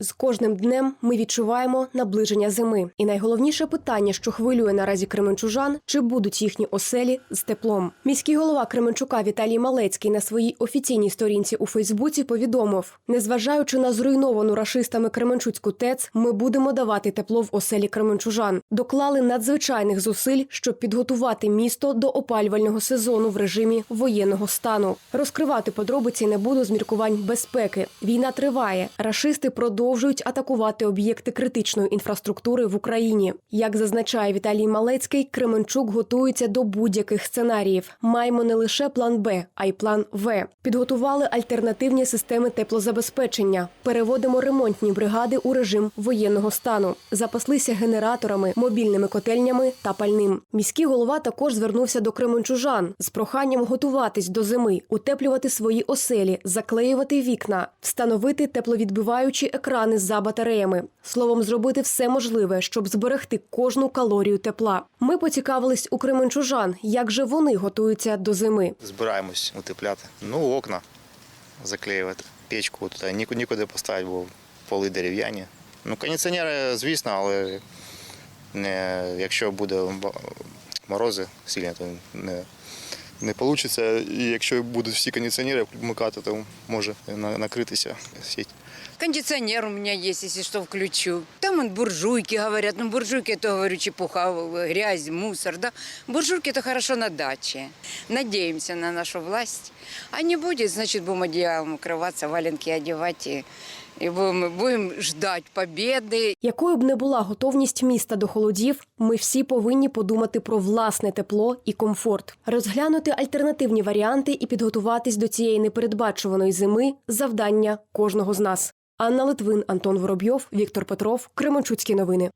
З кожним днем ми відчуваємо наближення зими. І найголовніше питання, що хвилює наразі кременчужан, чи будуть їхні оселі з теплом. Міський голова Кременчука Віталій Малецький на своїй офіційній сторінці у Фейсбуці повідомив: незважаючи на зруйновану рашистами Кременчуцьку ТЕЦ, ми будемо давати тепло в оселі кременчужан. Доклали надзвичайних зусиль, щоб підготувати місто до опалювального сезону в режимі воєнного стану. Розкривати подробиці не буду з міркувань безпеки. Війна триває. Рашисти продовжують атакувати об'єкти критичної інфраструктури в Україні. Як зазначає Віталій Малецький, Кременчук готується до будь-яких сценаріїв. Маємо не лише план Б, а й план В. Підготували альтернативні системи теплозабезпечення. Переводимо ремонтні бригади у режим воєнного стану. Запаслися генераторами, мобільними котельнями та пальним. Міський голова також звернувся до кременчужан з проханням готуватись до зими, утеплювати свої оселі, заклеювати вікна, встановити тепловідбиваючі екрани за батареями. Словом, зробити все можливе, щоб зберегти кожну калорію тепла. Ми поцікавились у кременчужан, як же вони готуються до зими. Збираємось утепляти. Ну, окна заклеювати, печку туди ніку- нікуди поставити, бо поли дерев'яні. Ну, кондиціонери, звісно, але не, якщо буде морози сильні, то не, не вийде. І якщо будуть всі кондиціонери вмикати, то може на- накритися сіть. Кондиционер у меня есть, если что, включу. Там он буржуйки говорят. Ну, буржуйки, это, говорю, чепуха, грязь, мусор, да. Буржуйки это хорошо на даче. Надеемся на нашу власть. А не будет, значит, будем одеялом укрываться, валенки одевать и, и будемо, будемо ждати побіди. Якою б не була готовність міста до холодів, ми всі повинні подумати про власне тепло і комфорт, розглянути альтернативні варіанти і підготуватись до цієї непередбачуваної зими завдання кожного з нас. Анна Литвин, Антон Воробйов, Віктор Петров, Кременчуцькі новини.